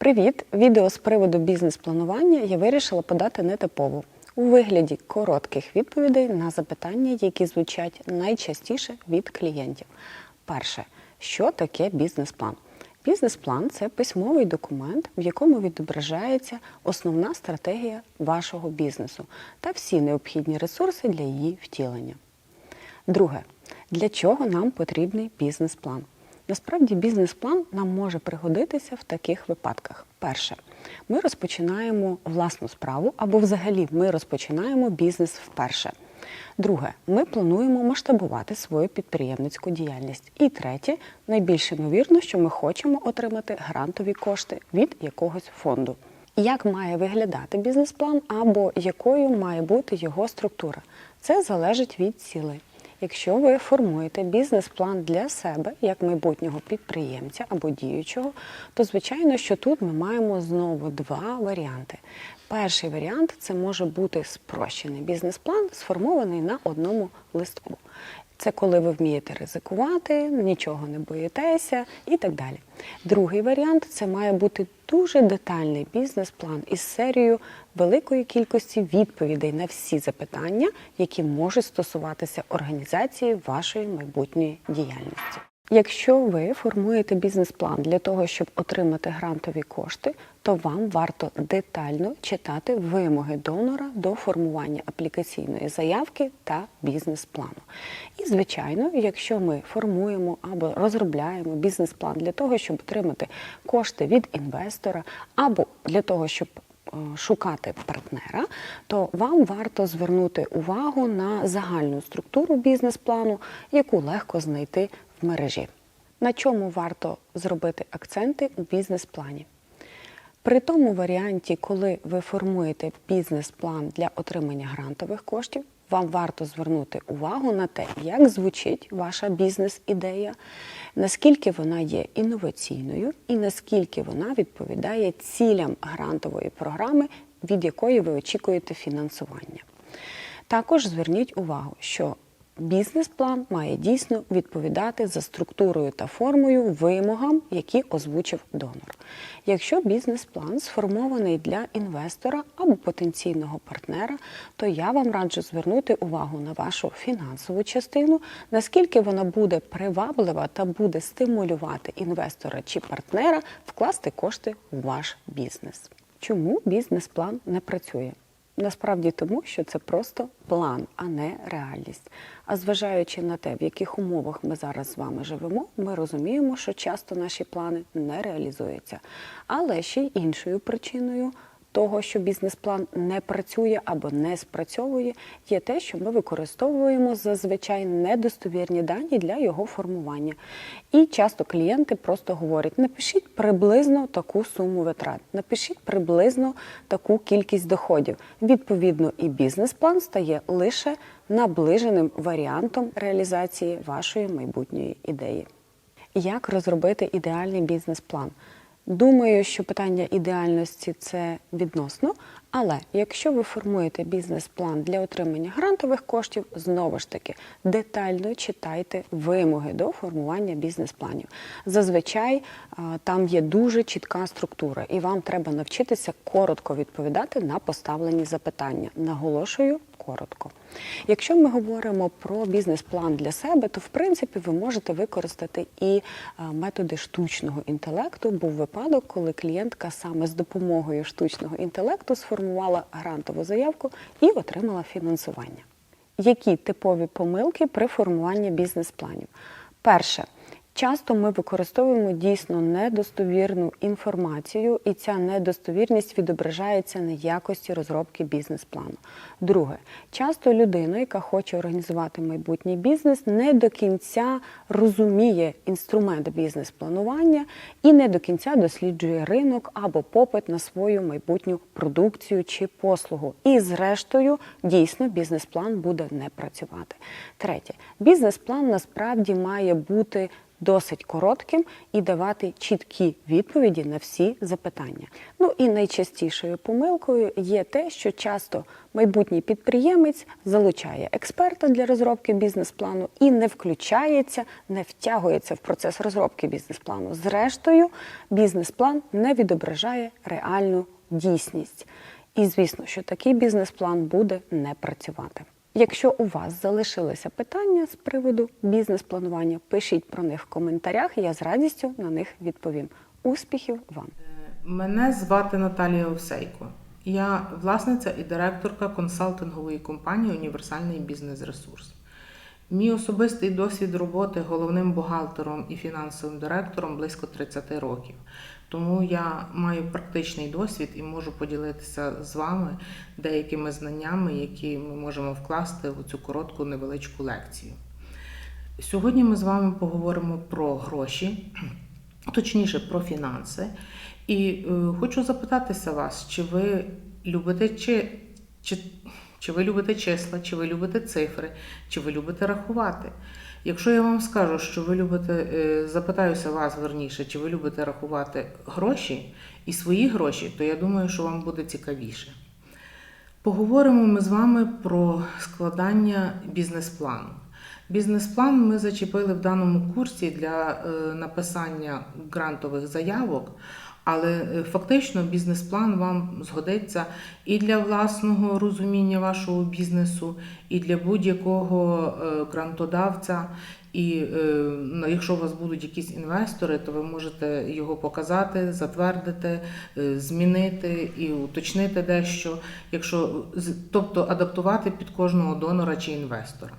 Привіт! Відео з приводу бізнес-планування я вирішила подати нетипово у вигляді коротких відповідей на запитання, які звучать найчастіше від клієнтів. Перше, що таке бізнес-план? Бізнес-план це письмовий документ, в якому відображається основна стратегія вашого бізнесу та всі необхідні ресурси для її втілення. Друге, для чого нам потрібний бізнес-план? Насправді бізнес-план нам може пригодитися в таких випадках. Перше, ми розпочинаємо власну справу або взагалі ми розпочинаємо бізнес вперше. Друге, ми плануємо масштабувати свою підприємницьку діяльність. І третє, найбільш ймовірно, що ми хочемо отримати грантові кошти від якогось фонду. Як має виглядати бізнес-план або якою має бути його структура? Це залежить від цілей. Якщо ви формуєте бізнес-план для себе як майбутнього підприємця або діючого, то звичайно, що тут ми маємо знову два варіанти. Перший варіант це може бути спрощений бізнес-план, сформований на одному листку. Це коли ви вмієте ризикувати, нічого не боїтеся і так далі. Другий варіант це має бути дуже детальний бізнес-план із серією великої кількості відповідей на всі запитання, які можуть стосуватися організації вашої майбутньої діяльності. Якщо ви формуєте бізнес-план для того, щоб отримати грантові кошти, то вам варто детально читати вимоги донора до формування аплікаційної заявки та бізнес-плану. І, звичайно, якщо ми формуємо або розробляємо бізнес-план для того, щоб отримати кошти від інвестора, або для того, щоб е, Шукати партнера, то вам варто звернути увагу на загальну структуру бізнес-плану, яку легко знайти мережі. На чому варто зробити акценти у бізнес-плані? При тому варіанті, коли ви формуєте бізнес-план для отримання грантових коштів, вам варто звернути увагу на те, як звучить ваша бізнес-ідея, наскільки вона є інноваційною і наскільки вона відповідає цілям грантової програми, від якої ви очікуєте фінансування. Також зверніть увагу, що Бізнес-план має дійсно відповідати за структурою та формою вимогам, які озвучив донор. Якщо бізнес-план сформований для інвестора або потенційного партнера, то я вам раджу звернути увагу на вашу фінансову частину, наскільки вона буде приваблива та буде стимулювати інвестора чи партнера вкласти кошти у ваш бізнес. Чому бізнес-план не працює? Насправді тому, що це просто план, а не реальність. А зважаючи на те, в яких умовах ми зараз з вами живемо, ми розуміємо, що часто наші плани не реалізуються. Але ще й іншою причиною того, що бізнес-план не працює або не спрацьовує, є те, що ми використовуємо зазвичай недостовірні дані для його формування. І часто клієнти просто говорять: напишіть приблизно таку суму витрат, напишіть приблизно таку кількість доходів. Відповідно, і бізнес-план стає лише наближеним варіантом реалізації вашої майбутньої ідеї. Як розробити ідеальний бізнес-план? Думаю, що питання ідеальності це відносно. Але якщо ви формуєте бізнес-план для отримання грантових коштів, знову ж таки детально читайте вимоги до формування бізнес-планів. Зазвичай там є дуже чітка структура, і вам треба навчитися коротко відповідати на поставлені запитання. Наголошую коротко. Якщо ми говоримо про бізнес-план для себе, то в принципі ви можете використати і методи штучного інтелекту. Був випадок, коли клієнтка саме з допомогою штучного інтелекту сформувала грантову заявку і отримала фінансування. Які типові помилки при формуванні бізнес-планів? Перше. Часто ми використовуємо дійсно недостовірну інформацію, і ця недостовірність відображається на якості розробки бізнес-плану. Друге, часто людина, яка хоче організувати майбутній бізнес, не до кінця розуміє інструмент бізнес-планування і не до кінця досліджує ринок або попит на свою майбутню продукцію чи послугу. І, зрештою, дійсно бізнес-план буде не працювати. Третє, бізнес-план насправді має бути досить коротким і давати чіткі відповіді на всі запитання. Ну і найчастішою помилкою є те, що часто майбутній підприємець залучає експерта для розробки бізнес-плану і не включається, не втягується в процес розробки бізнес-плану. Зрештою, бізнес-план не відображає реальну дійсність. І звісно, що такий бізнес-план буде не працювати. Якщо у вас залишилися питання з приводу бізнес-планування, пишіть про них в коментарях, я з радістю на них відповім. Успіхів вам! Мене звати Наталія Овсейко. Я власниця і директорка консалтингової компанії Універсальний бізнес-ресурс. Мій особистий досвід роботи головним бухгалтером і фінансовим директором близько 30 років. Тому я маю практичний досвід і можу поділитися з вами деякими знаннями, які ми можемо вкласти в цю коротку невеличку лекцію. Сьогодні ми з вами поговоримо про гроші, точніше про фінанси. І е, хочу запитатися вас, чи ви любите чи, чи, чи ви любите числа, чи ви любите цифри, чи ви любите рахувати? Якщо я вам скажу, що ви любите, е, запитаюся вас верніше, чи ви любите рахувати гроші і свої гроші, то я думаю, що вам буде цікавіше. Поговоримо ми з вами про складання бізнес-плану. Бізнес-план ми зачепили в даному курсі для е, написання грантових заявок, але е, фактично бізнес-план вам згодиться і для власного розуміння вашого бізнесу, і для будь-якого е, грантодавця. І е, ну, якщо у вас будуть якісь інвестори, то ви можете його показати, затвердити, змінити і уточнити дещо, якщо тобто адаптувати під кожного донора чи інвестора.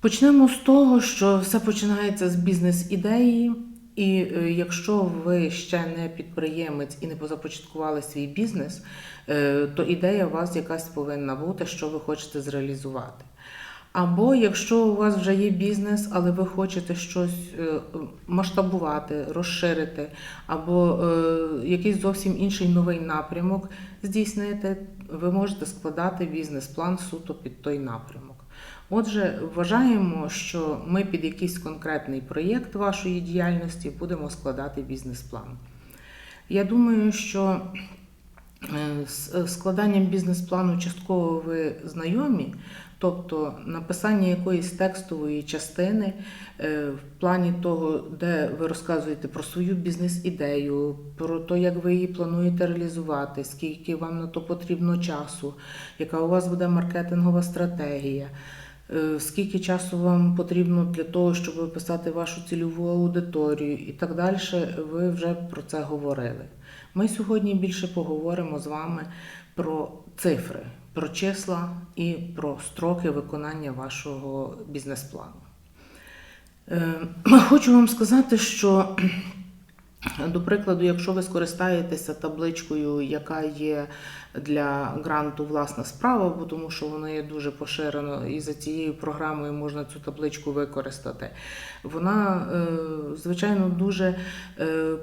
Почнемо з того, що все починається з бізнес-ідеї, і е, якщо ви ще не підприємець і не позапочаткували свій бізнес, е, то ідея у вас якась повинна бути, що ви хочете зреалізувати. Або якщо у вас вже є бізнес, але ви хочете щось е, масштабувати, розширити, або якийсь зовсім інший новий напрямок здійснити, ви можете складати бізнес-план суто під той напрямок. Отже, вважаємо, що ми під якийсь конкретний проєкт вашої діяльності будемо складати бізнес-план. Я думаю, що е, з складанням бізнес-плану частково ви знайомі, тобто написання якоїсь текстової частини е, в плані того, де ви розказуєте про свою бізнес-ідею, про те, як ви її плануєте реалізувати, скільки вам на то потрібно часу, яка у вас буде маркетингова стратегія. Е, Скільки часу вам потрібно для того, щоб описати вашу цільову аудиторію і так далі, ви вже про це говорили. Ми сьогодні більше поговоримо з вами про цифри, про числа і про строки виконання вашого бізнес-плану. Е, Хочу вам сказати, що до прикладу, якщо ви скористаєтеся табличкою, яка є для гранту власна справа, бо тому що воно є дуже поширено, і за цією програмою можна цю табличку використати. Вона, е, звичайно, дуже е,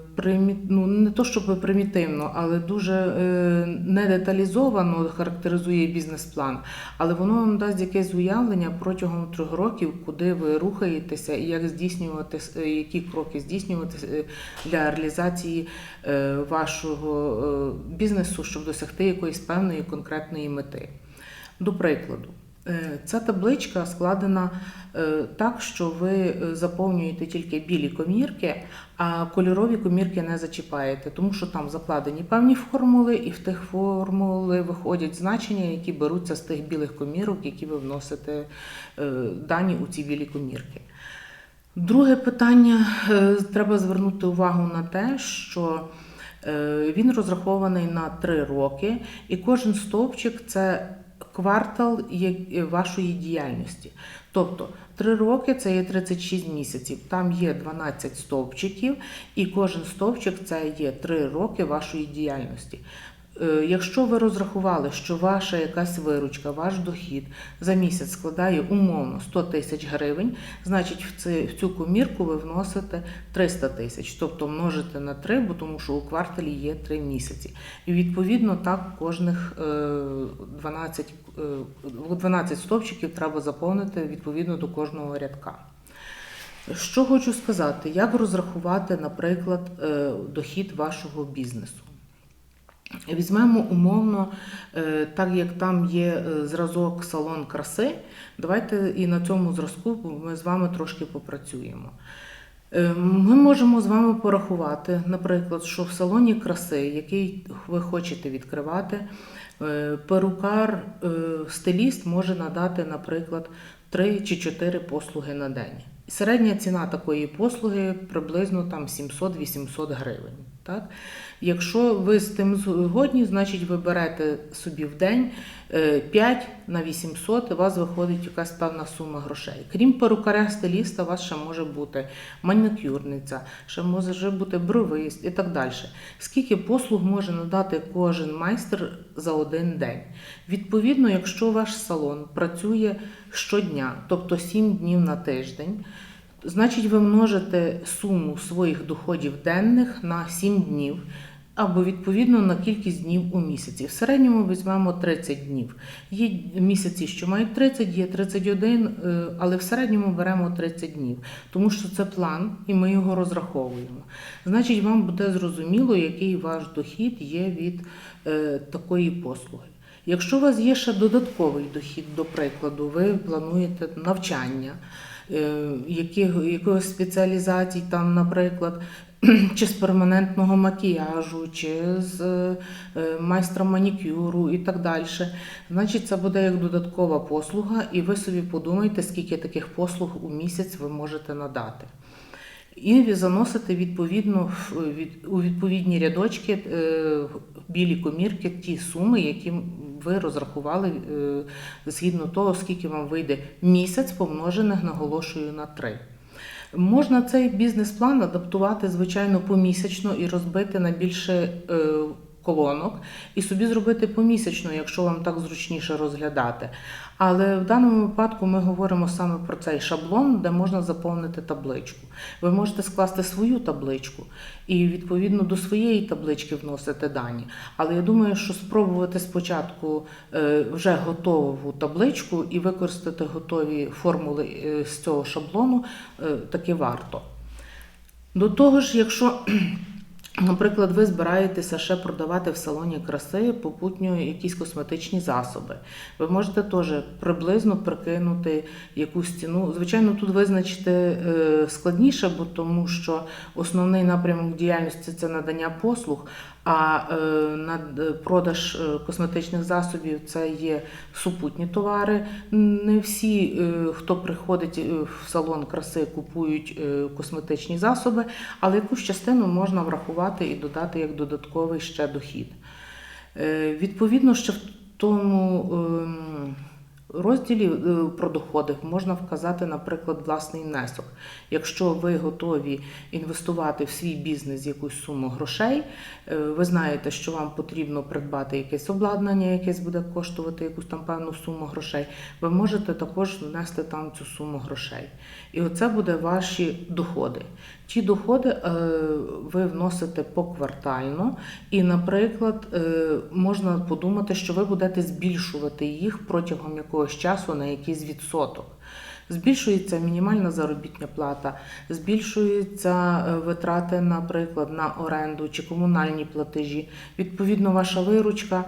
ну, не то щоб примітивно, але дуже е, недеталізовано характеризує бізнес-план, але воно вам дасть якесь уявлення протягом трьох років, куди ви рухаєтеся і як здійснювати, які кроки здійснювати для реалізації вашого бізнесу, щоб досягти якоїсь певної конкретної мети. До прикладу, е, ця табличка складена е, так, що ви е, заповнюєте тільки білі комірки, а кольорові комірки не зачіпаєте, тому що там закладені певні формули, і в тих формули виходять значення, які беруться з тих білих комірок, які ви вносите дані у ці білі комірки. Друге питання треба звернути увагу на те, що він розрахований на три роки, і кожен стовпчик це квартал вашої діяльності. Тобто три роки це є 36 місяців. Там є 12 стовпчиків, і кожен стовпчик це є три роки вашої діяльності. Е, Якщо ви розрахували, що ваша якась виручка, ваш дохід за місяць складає умовно 100 тисяч гривень, значить в, цю комірку ви вносите 300 тисяч, тобто множите на 3, бо тому що у кварталі є 3 місяці. І відповідно так кожних е, 12, е, 12 стовпчиків треба заповнити відповідно до кожного рядка. Що хочу сказати, як розрахувати, наприклад, е, дохід вашого бізнесу? Візьмемо умовно, е, так як там є е, зразок салон краси, давайте і на цьому зразку ми з вами трошки попрацюємо. Е, Ми можемо з вами порахувати, наприклад, що в салоні краси, який ви хочете відкривати, перукар, стиліст може надати, наприклад, 3 чи 4 послуги на день. Середня ціна такої послуги приблизно там 700-800 гривень. Так? Якщо ви з тим згодні, значить ви берете собі в день е, 5 на 800, і у вас виходить якась певна сума грошей. Крім перукаря стиліста, у вас ще може бути манікюрниця, ще може бути бровист і так далі. Скільки послуг може надати кожен майстер за один день? Відповідно, якщо ваш салон працює щодня, тобто 7 днів на тиждень, Значить, ви множите суму своїх доходів денних на 7 днів або відповідно на кількість днів у місяці. В середньому візьмемо 30 днів. Є місяці, що мають 30, є 31, е, але в середньому беремо 30 днів, тому що це план, і ми його розраховуємо. Значить, вам буде зрозуміло, який ваш дохід є від е, такої послуги. Якщо у вас є ще додатковий дохід, до прикладу, ви плануєте навчання, е, яких, якогось спеціалізацій, там, наприклад, чи з перманентного макіяжу, чи з е, майстра манікюру і так далі. Значить, це буде як додаткова послуга, і ви собі подумайте, скільки таких послуг у місяць ви можете надати. І заносити відповідно у відповідні рядочки е, білі комірки ті суми, які ви розрахували е, згідно того, скільки вам вийде місяць, помножених, наголошую на 3. Можна цей бізнес-план адаптувати, звичайно, помісячно і розбити на більше е, колонок, і собі зробити помісячно, якщо вам так зручніше розглядати. Але в даному випадку ми говоримо саме про цей шаблон, де можна заповнити табличку. Ви можете скласти свою табличку і відповідно до своєї таблички вносити дані. Але я думаю, що спробувати спочатку е, вже готову табличку і використати готові формули е, з цього шаблону е, таки варто. До того ж, якщо, наприклад, ви збираєтеся ще продавати в салоні краси попутньо якісь косметичні засоби, ви можете теж приблизно прикинути якусь ціну. Звичайно, тут визначити е, складніше, бо тому що основний напрямок діяльності це надання послуг. А на е, продаж е, косметичних засобів це є супутні товари. Не всі, е, хто приходить е, в салон краси, купують е, косметичні засоби, але якусь частину можна врахувати і додати як додатковий ще дохід. Е, Відповідно, ще в тому ем, розділі е, про доходи можна вказати, наприклад, власний внесок. Якщо ви готові інвестувати в свій бізнес якусь суму грошей, е, ви знаєте, що вам потрібно придбати якесь обладнання, якесь буде коштувати якусь там певну суму грошей, ви можете також внести там цю суму грошей. І оце буде ваші доходи. Ті доходи е, ви вносите поквартально, і, наприклад, е, можна подумати, що ви будете збільшувати їх протягом якогось часу на якийсь відсоток. Збільшується мінімальна заробітня плата, збільшуються е, витрати, наприклад, на оренду чи комунальні платежі. Відповідно, ваша виручка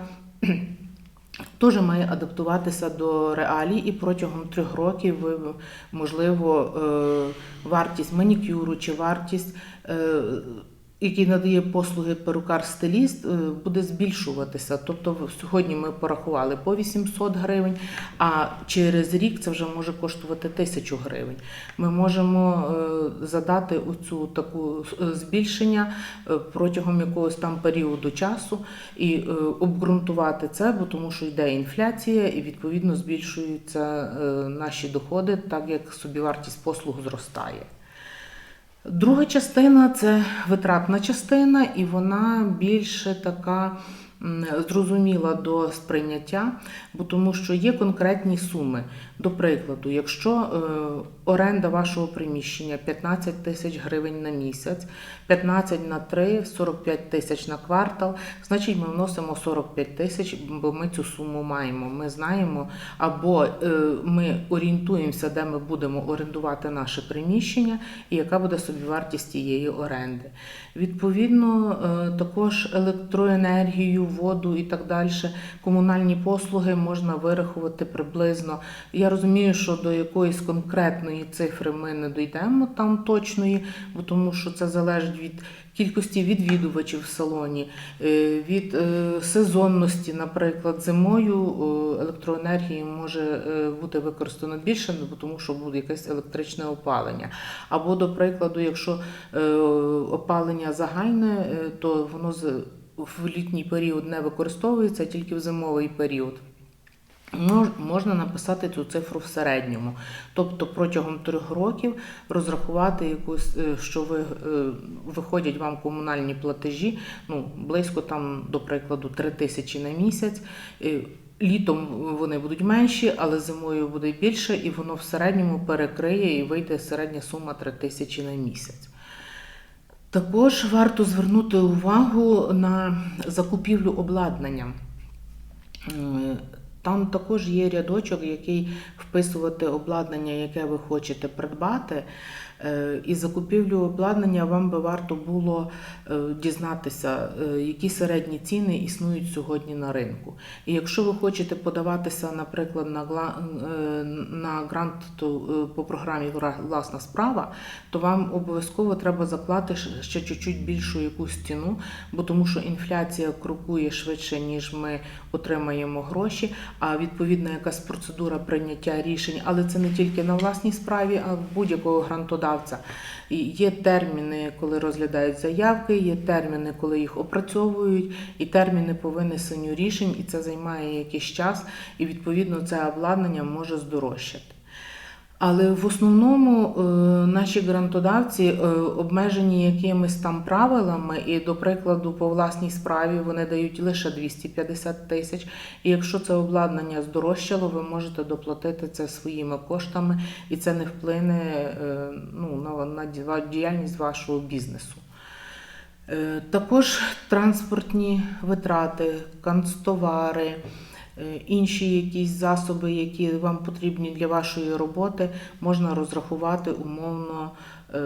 теж має адаптуватися до реалій, і протягом трьох років ви, можливо, е, вартість манікюру чи вартість, е, який надає послуги перукар-стиліст, е, буде збільшуватися. Тобто сьогодні ми порахували по 800 гривень, а через рік це вже може коштувати 1000 гривень. Ми можемо е, задати оцю таку е, збільшення протягом якогось там періоду часу і обґрунтувати це, бо тому що йде інфляція, і відповідно збільшуються наші доходи, так як собівартість послуг зростає. Друга частина це витратна частина, і вона більше така зрозуміла до сприйняття, бо тому що є конкретні суми. До прикладу, якщо е, оренда вашого приміщення 15 тисяч гривень на місяць, 15 на 3, 45 тисяч на квартал, значить ми вносимо 45 тисяч, бо ми цю суму маємо. Ми знаємо, або е, ми орієнтуємося, де ми будемо орендувати наше приміщення, і яка буде собівартість тієї оренди. Відповідно, е, також електроенергію, воду і так далі, комунальні послуги можна вирахувати приблизно. Я розумію, що до якоїсь конкретної цифри ми не дійдемо там точної, бо тому що це залежить від кількості відвідувачів в салоні, е, від е, сезонності, наприклад, зимою е, електроенергії може бути використано більше, бо тому що буде якесь електричне опалення. Або, до прикладу, якщо опалення загальне, то воно в літній період не використовується, тільки в зимовий період. Мож- Можна написати цю цифру в середньому, тобто протягом трьох років розрахувати якусь, е, що ви е, виходять вам комунальні платежі, ну близько там, до прикладу, 3 тисячі на місяць. Е, Літом вони будуть менші, але зимою буде більше, і воно в середньому перекриє і вийде середня сума 3 тисячі на місяць. Також варто звернути увагу на закупівлю обладнання. Там також є рядочок, який вписувати обладнання, яке ви хочете придбати. Е, І закупівлю обладнання вам би варто було е, дізнатися, е, які середні ціни існують сьогодні на ринку. І якщо ви хочете подаватися, наприклад, на, грант по програмі Власна справа, то вам обов'язково треба заплати ще чуть-чуть більшу якусь ціну, бо тому що інфляція крокує швидше, ніж ми отримаємо гроші, а відповідна якась процедура прийняття рішень, але це не тільки на власній справі, а будь-якого грантодавця. І є терміни, коли розглядають заявки, є терміни, коли їх опрацьовують, і терміни по винесенню рішень, і це займає якийсь час, і відповідно це обладнання може здорожчати. Але в основному е, наші грантодавці е, обмежені якимись там правилами, і, до прикладу, по власній справі вони дають лише 250 тисяч. І якщо це обладнання здорожчало, ви можете доплатити це своїми коштами, і це не вплине е, ну, на, діяльність вашого бізнесу. Також транспортні витрати, канцтовари, інші якісь засоби, які вам потрібні для вашої роботи, можна розрахувати умовно е,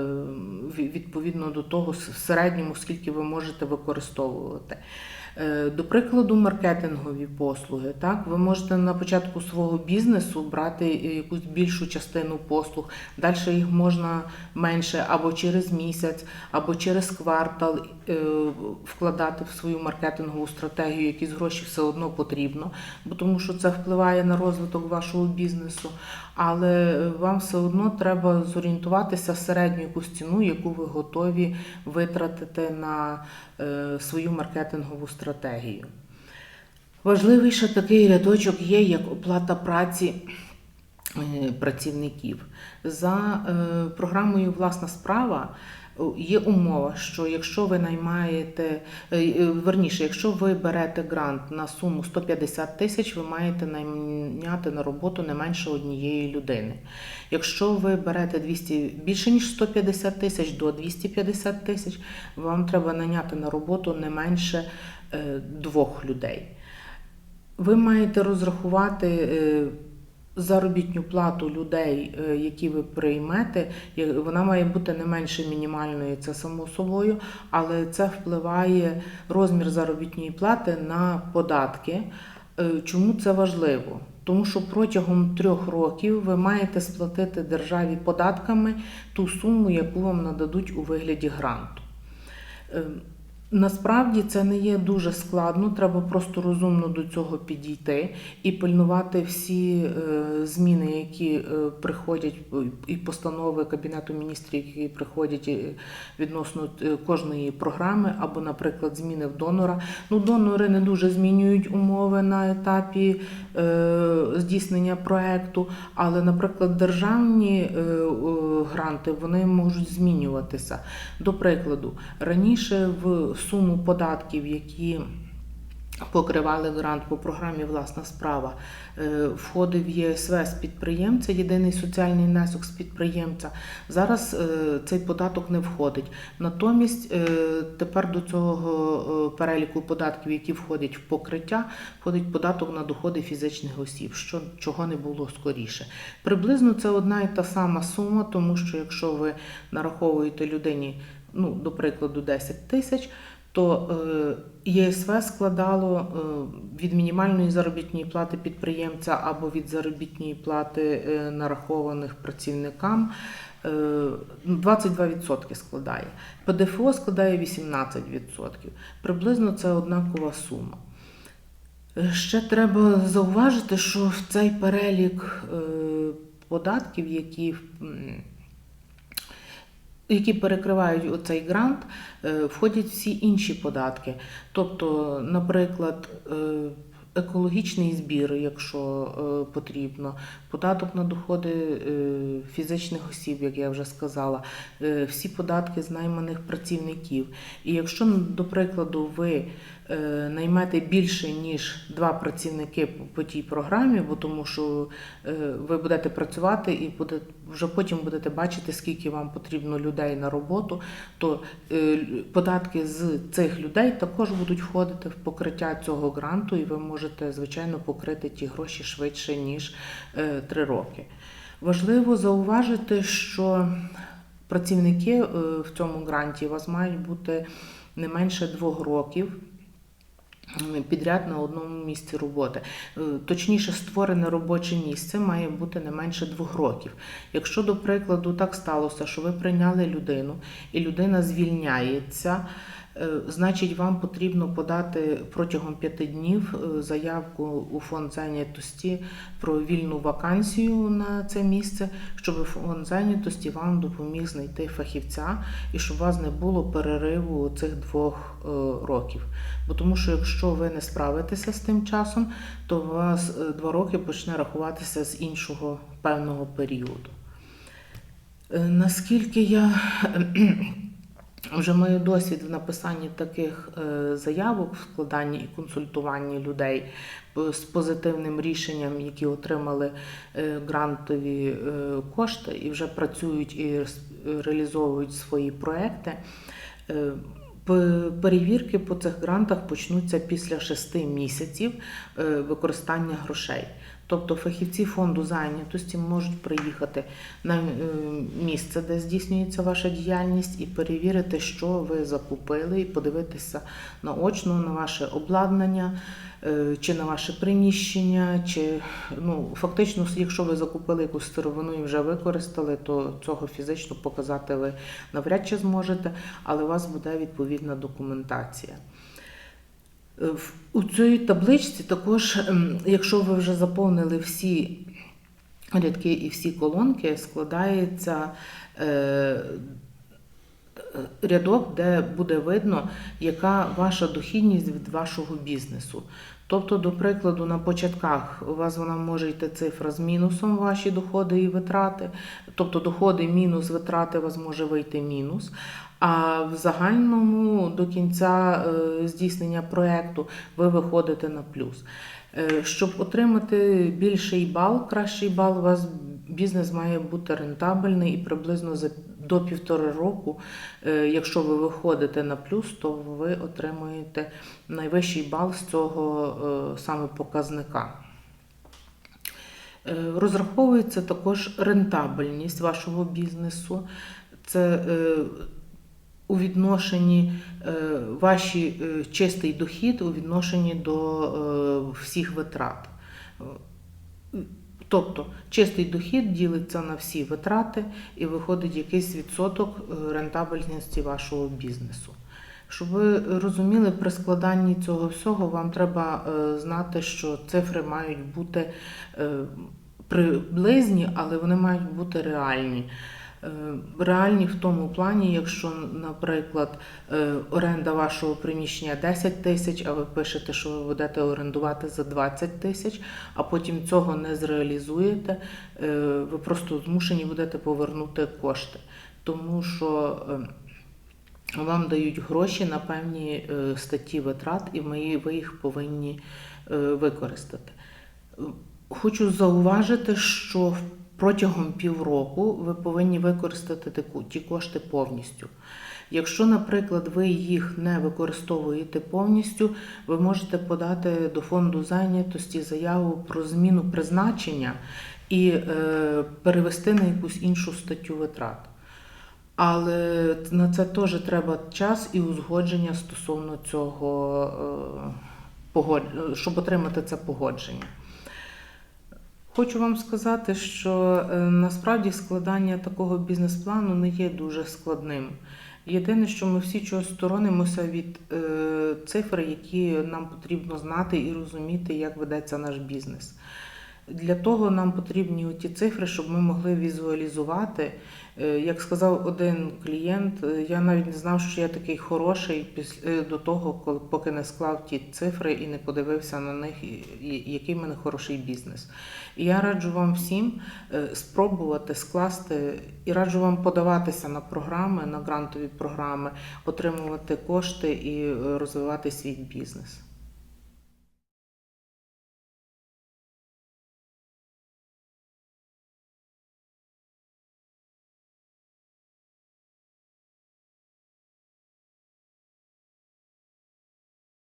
відповідно до того, в середньому, скільки ви можете використовувати. Е, До прикладу, маркетингові послуги. Так, ви можете на початку свого бізнесу брати е, якусь більшу частину послуг, далі їх можна менше або через місяць, або через квартал е, вкладати в свою маркетингову стратегію. Якісь гроші все одно потрібно, бо тому що це впливає на розвиток вашого бізнесу. Але вам все одно треба зорієнтуватися в середню якусь ціну, яку ви готові витратити на е, свою маркетингову стратегію. Важливий ще такий рядочок є, як оплата праці е, працівників. За е, програмою Власна справа є умова, що якщо ви наймаєте, е, е, верніше, якщо ви берете грант на суму 150 тисяч, ви маєте найняти на роботу не менше однієї людини. Якщо ви берете 200, більше ніж 150 тисяч до 250 тисяч, вам треба найняти на роботу не менше е, двох людей. Ви маєте розрахувати е, заробітну плату людей, е, які ви приймете. Вона має бути не менше мінімальної, це само собою, але це впливає розмір заробітної плати на податки. Е, Чому це важливо? Тому що протягом трьох років ви маєте сплатити державі податками ту суму, яку вам нададуть у вигляді гранту. Е, Насправді це не є дуже складно, треба просто розумно до цього підійти і пильнувати всі е, зміни, які е, приходять, і постанови Кабінету міністрів, які приходять е, відносно е, кожної програми, або, наприклад, зміни в донора. Ну, донори не дуже змінюють умови на етапі е, здійснення проекту, але, наприклад, державні е, е, гранти вони можуть змінюватися. До прикладу, раніше в суму податків, які покривали грант по програмі Власна справа, е, входив ЄСВ з підприємця, єдиний соціальний внесок з підприємця. Зараз е, цей податок не входить. Натомість е, тепер до цього переліку податків, які входять в покриття, входить податок на доходи фізичних осіб, що чого не було скоріше. Приблизно це одна і та сама сума, тому що якщо ви нараховуєте людині, ну, до прикладу, 10 тисяч, то е, ЄСВ складало е, від мінімальної заробітної плати підприємця або від заробітної плати е, нарахованих працівникам е, 22% складає. ПДФО складає 18%. Приблизно це однакова сума. Ще треба зауважити, що в цей перелік податків, які які перекривають оцей грант, е, входять всі інші податки. Тобто, наприклад, е, екологічний збір, якщо е, потрібно, податок на доходи е, фізичних осіб, як я вже сказала, е, всі податки з найманих працівників. І якщо, до прикладу, ви е, наймете більше ніж два працівники по- тій програмі, бо тому що ви будете працювати і вже потім будете бачити, скільки вам потрібно людей на роботу, то податки з цих людей також будуть входити в покриття цього гранту, і ви можете, звичайно, покрити ті гроші швидше, ніж е, три роки. Важливо зауважити, що працівники е, в цьому гранті у вас мають бути не менше двох років підряд на одному місці роботи. Е, Точніше, створене робоче місце має бути не менше двох років. Якщо, до прикладу, так сталося, що ви прийняли людину і людина звільняється, значить вам потрібно подати протягом п'яти днів е, заявку у фонд зайнятості про вільну вакансію на це місце, щоб фонд зайнятості вам допоміг знайти фахівця і щоб у вас не було перериву цих двох е, років. Бо тому що якщо ви не справитеся з тим часом, то у вас е, два роки почне рахуватися з іншого певного періоду. Е, Наскільки я вже маю досвід в написанні таких е, заявок, в складанні і консультуванні людей з позитивним рішенням, які отримали е, грантові е, кошти і вже працюють і реалізовують свої проекти. Перевірки по цих грантах почнуться після шести місяців використання грошей. Тобто фахівці фонду зайнятості можуть приїхати на е, місце, де здійснюється ваша діяльність, і перевірити, що ви закупили, і подивитися наочно на ваше обладнання, е, чи на ваше приміщення, чи ну фактично, якщо ви закупили якусь сировину і вже використали, то цього фізично показати ви навряд чи зможете, але у вас буде відповідна документація. Е, У цій табличці також, ем, якщо ви вже заповнили всі рядки і всі колонки, складається е, рядок, де буде видно, яка ваша дохідність від вашого бізнесу. Тобто, до прикладу, на початках у вас вона може йти цифра з мінусом ваші доходи і витрати, тобто доходи мінус витрати у вас може вийти мінус. А в загальному до кінця е, здійснення проєкту ви виходите на плюс. Е, Щоб отримати більший бал, кращий бал, у вас бізнес має бути рентабельний і приблизно за до півтора року, е, якщо ви виходите на плюс, то ви отримуєте найвищий бал з цього е, саме показника. Е, Розраховується також рентабельність вашого бізнесу. Це у відношенні ваші чистий дохід у відношенні до всіх витрат. Тобто чистий дохід ділиться на всі витрати і виходить якийсь відсоток е, рентабельності вашого бізнесу. Щоб ви розуміли, при складанні цього всього вам треба е, знати, що цифри мають бути е, приблизні, але вони мають бути реальні. Е, Реальні в тому плані, якщо, наприклад, е, оренда вашого приміщення 10 тисяч, а ви пишете, що ви будете орендувати за 20 тисяч, а потім цього не зреалізуєте, е, ви просто змушені будете повернути кошти. Тому що вам дають гроші на певні статті витрат, і ви їх повинні використати. Хочу зауважити, що протягом півроку ви повинні використати ті кошти повністю. Якщо, наприклад, ви їх не використовуєте повністю, ви можете подати до фонду зайнятості заяву про зміну призначення і е, перевести на якусь іншу статтю витрат. Але на це теж треба час і узгодження стосовно цього, е, погод- щоб отримати це погодження. Хочу вам сказати, що е, насправді складання такого бізнес-плану не є дуже складним. Єдине, що ми всі чогось сторонимося від е, цифр, які нам потрібно знати і розуміти, як ведеться наш бізнес. Для того нам потрібні ті цифри, щоб ми могли візуалізувати. Е, Як сказав один клієнт, е, я навіть не знав, що я такий хороший після е, до того, коли поки не склав ті цифри і не подивився на них, який в мене хороший бізнес. І я раджу вам всім спробувати скласти і раджу вам подаватися на програми, на грантові програми, отримувати кошти і розвивати свій бізнес.